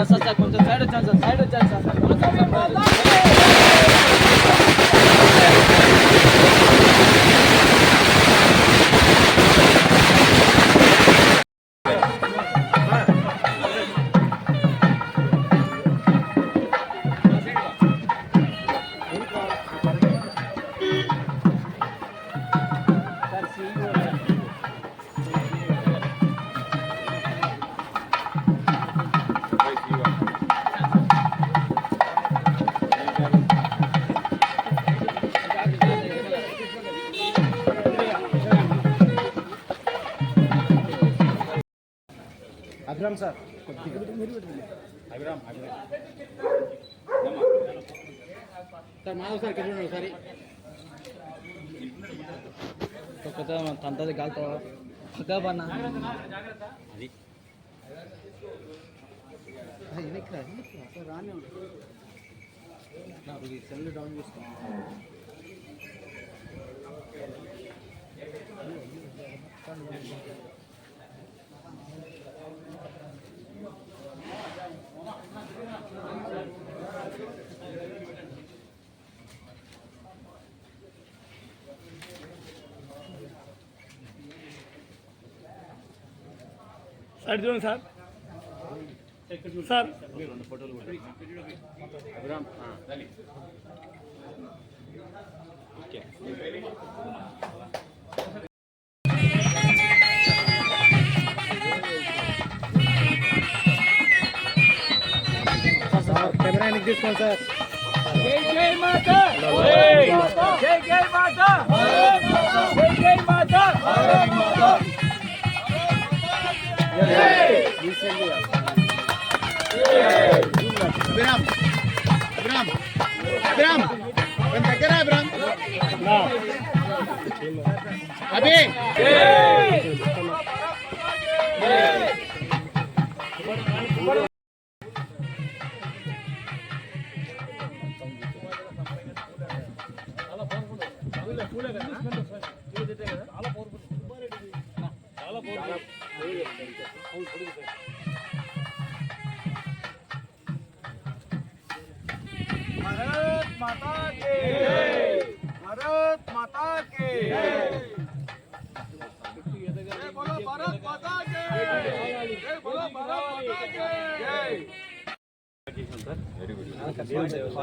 Sir sir sir కొంచెం side వచ్చాను sir side వచ్చాను sir Abhiram sir sir Madhav sir చూడండి ఒకసారి తంతది గాలితో పక్క పన్నా వెనక్కి రా, వెనక్కి రా. సార్ రానే. నాకు ఈ సెల్ డౌన్ చేసుకో సార్ చూడండి సార్ సార్ సార్ కెమెరా వెనక్కి తీసుకోండి సార్ జై జై మాత జై జై మాత జై జై మాత అభిరామ్ అభిరామ్ అభిరామ్ కొంచెం దగ్గర అభిరామ్ అభి పూలే కదా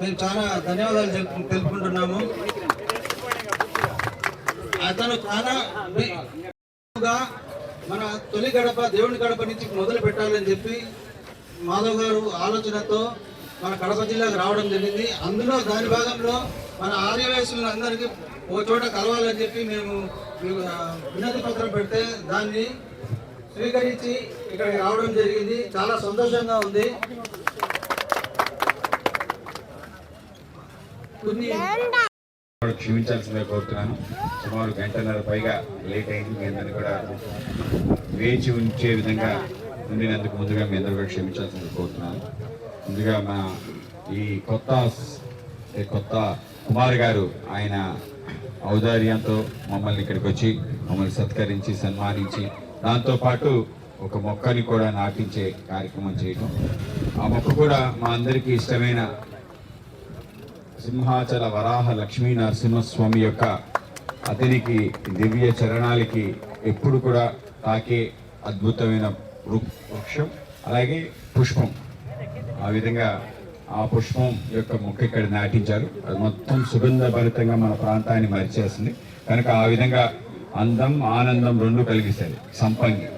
మేము చాలా ధన్యవాదాలు తెలుపుకుంటున్నాము. అతను చాలా మన తొలి గడప దేవుని గడప నుంచి మొదలు పెట్టాలని చెప్పి మాధవ్ గారు ఆలోచనతో మన కడప జిల్లాకు రావడం జరిగింది. అందులో దాని భాగంలో మన ఆర్యవయసులందరికీ ఓ చోట కలవాలని చెప్పి మేము వినతి పత్రం పెడితే దాన్ని స్వీకరించి ఇక్కడికి రావడం జరిగింది. చాలా సంతోషంగా ఉంది. కొన్ని క్షమించాల్సిందిగా కోరుతున్నాను. సుమారు గంటన్నర పైగా లేట్ అయింది. మీ అందరినీ కూడా వేచి ఉంచే విధంగా ఉండినందుకు ముందుగా మీ అందరూ కూడా క్షమించాల్సిందిగా కోరుతున్నాను. ముందుగా మా ఈ కొత్త ఈ కొత్త కుమార్ గారు ఆయన ఔదార్యంతో మమ్మల్ని ఇక్కడికి వచ్చి మమ్మల్ని సత్కరించి సన్మానించి దాంతోపాటు ఒక మొక్కని కూడా నాటించే కార్యక్రమం చేయటం. ఆ మొక్క కూడా మా అందరికీ ఇష్టమైన సింహాచల వరాహ లక్ష్మీ నరసింహస్వామి యొక్క అతనికి దివ్య చరణాలకి ఎప్పుడు కూడా తాకే అద్భుతమైన వృ- వృక్షం అలాగే పుష్పం. ఆ విధంగా ఆ పుష్పం యొక్క మొక్క ఇక్కడ నాటించారు. అది మొత్తం సుగంధభరితంగా మన ప్రాంతాన్ని మరిచేస్తుంది. కనుక ఆ విధంగా అందం ఆనందం రెండు కలిగిస్తాయి. సంపంగి.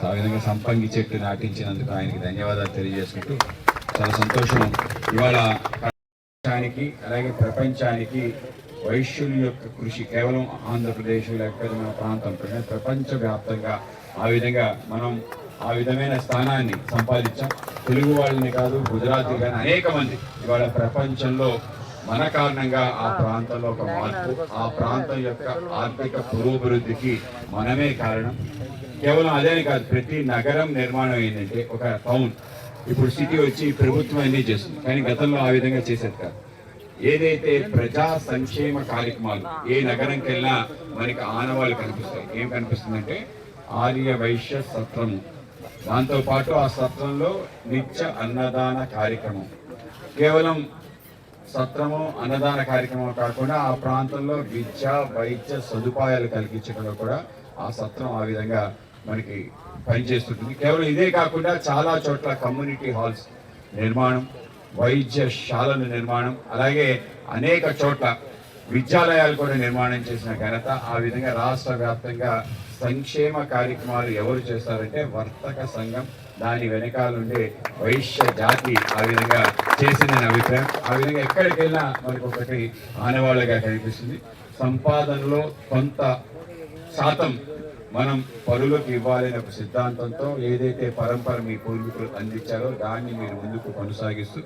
సో ఆ విధంగా సంపంగి చెట్టు నాటించినందుకు ఆయనకి ధన్యవాదాలు తెలియజేసుకుంటూ చాలా సంతోషం. ఇవాళ ప్రపంచానికి అలాగే ప్రపంచానికి వైశ్యుల యొక్క కృషి కేవలం ఆంధ్రప్రదేశ్ లేకపోతే మన ప్రాంతం ప్రపంచవ్యాప్తంగా ఆ విధంగా మనం ఆ విధమైన స్థానాన్ని సంపాదించాం. తెలుగు వాళ్ళని కాదు గుజరాతీ కానీ అనేక మంది. ఇవాళ ప్రపంచంలో మన కారణంగా ఆ ప్రాంతంలో ఒక మార్పు ఆ ప్రాంతం యొక్క ఆర్థిక పురోభివృద్ధికి మనమే కారణం. కేవలం అదే కాదు ప్రతి నగరం నిర్మాణం ఏంటంటే ఒక టౌన్. ఇప్పుడు సిటీ వచ్చి ప్రభుత్వం అన్నీ చేస్తుంది కానీ గతంలో ఆ విధంగా చేసేది కాదు. ఏదైతే ప్రజా సంక్షేమ కార్యక్రమాలు ఏ నగరంకి వెళ్ళినా మనకి ఆనవాళ్ళు కనిపిస్తాయి. ఏం కనిపిస్తుందంటే ఆర్య వైశ్య సత్రము. దాంతోపాటు ఆ సత్రంలో నిత్య అన్నదాన కార్యక్రమం. కేవలం సత్రము అన్నదాన కార్యక్రమం కాకుండా ఆ ప్రాంతంలో విద్య వైద్య సదుపాయాలు కలిగించడంలో కూడా ఆ సత్రం ఆ విధంగా మనకి పనిచేస్తుంటుంది. కేవలం ఇదే కాకుండా చాలా చోట్ల కమ్యూనిటీ హాల్స్ నిర్మాణం వైద్యశాలల నిర్మాణం అలాగే అనేక చోట్ల విద్యాలయాలు కూడా నిర్మాణం చేసిన ఘనత ఆ విధంగా రాష్ట్ర వ్యాప్తంగా సంక్షేమ కార్యక్రమాలు ఎవరు చేస్తారంటే వర్తక సంఘం. దాని వెనకాలండే వైశ్య జాతి ఆ విధంగా చేసిందని అభిప్రాయం. ఆ విధంగా ఎక్కడికి వెళ్ళినా మనకు ఒకటి ఆనవాళ్ళగా కనిపిస్తుంది. సంపాదనలో కొంత శాతం మనం పరులకు ఇవ్వాలనే ఒక సిద్ధాంతంతో ఏదైతే పరంపర మీ పూర్వీకులు అందించారో దాన్ని మీరు ముందుకు కొనసాగిస్తూ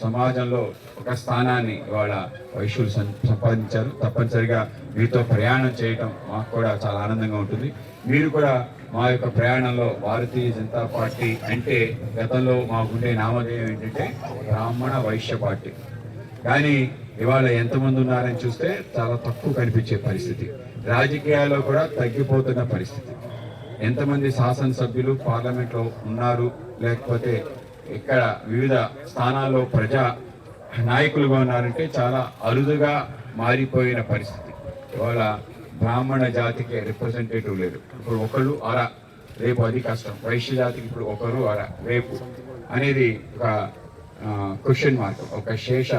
సమాజంలో ఒక స్థానాన్ని ఇవాళ వైశ్యులు సం- సంపాదించారు. తప్పనిసరిగా మీతో ప్రయాణం చేయటం మాకు కూడా చాలా ఆనందంగా ఉంటుంది. మీరు కూడా మా యొక్క ప్రయాణంలో భారతీయ జనతా పార్టీ అంటే గతంలో మాకుండే నామధేయం ఏంటంటే బ్రాహ్మణ వైశ్య పార్టీ. కానీ ఇవాళ ఎంతమంది ఉన్నారని చూస్తే చాలా తక్కువ కనిపించే పరిస్థితి. రాజకీయాల్లో కూడా తగ్గిపోతున్న పరిస్థితి. ఎంతమంది శాసనసభ్యులు పార్లమెంట్లో ఉన్నారు లేకపోతే ఇక్కడ వివిధ స్థానాల్లో ప్రజా నాయకులుగా ఉన్నారంటే చాలా అరుదుగా మారిపోయిన పరిస్థితి. ఇవాళ బ్రాహ్మణ జాతికి రిప్రజెంటేటివ్ లేరు. ఇప్పుడు ఒకళ్ళు అర రేపు అది కష్టం. వైశ్య జాతికి ఇప్పుడు ఒకరు అర రేపు అనేది ఒక క్వశ్చన్ మార్క్ ఒక శేష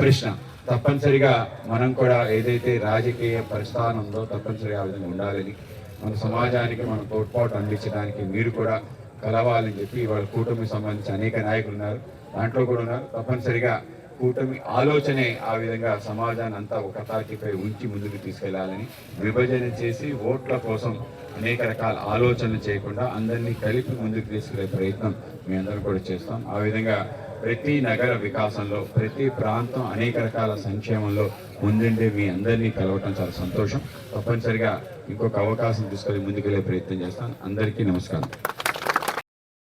ప్రశ్న. తప్పనిసరిగా మనం కూడా ఏదైతే రాజకీయ ప్రస్థానం ఉందో తప్పనిసరిగా ఆ విధంగా ఉండాలని మన సమాజానికి మన తోడ్పాటు అందించడానికి మీరు కూడా కలవాలని చెప్పి వాళ్ళ కూటమికి సంబంధించి అనేక నాయకులు ఉన్నారు. దాంట్లో కూడా ఉన్నారు. తప్పనిసరిగా కూటమి ఆలోచనే ఆ విధంగా సమాజాన్ని అంతా ఒక తాకిపై ఉంచి ముందుకు తీసుకెళ్ళాలని విభజన చేసి ఓట్ల కోసం అనేక రకాల ఆలోచనలు చేయకుండా అందరినీ కలిపి ముందుకు తీసుకెళ్ళే ప్రయత్నం మీ అందరం కూడా చేస్తాం. ఆ విధంగా ప్రతి నగర వికాసంలో ప్రతి ప్రాంతం అనేక రకాల సంక్షేమంలో ముందుండే మీ అందరినీ కలవటం చాలా సంతోషం. తప్పనిసరిగా ఇంకొక అవకాశం తీసుకొని ముందుకెళ్ళే ప్రయత్నం చేస్తాను. అందరికీ నమస్కారం.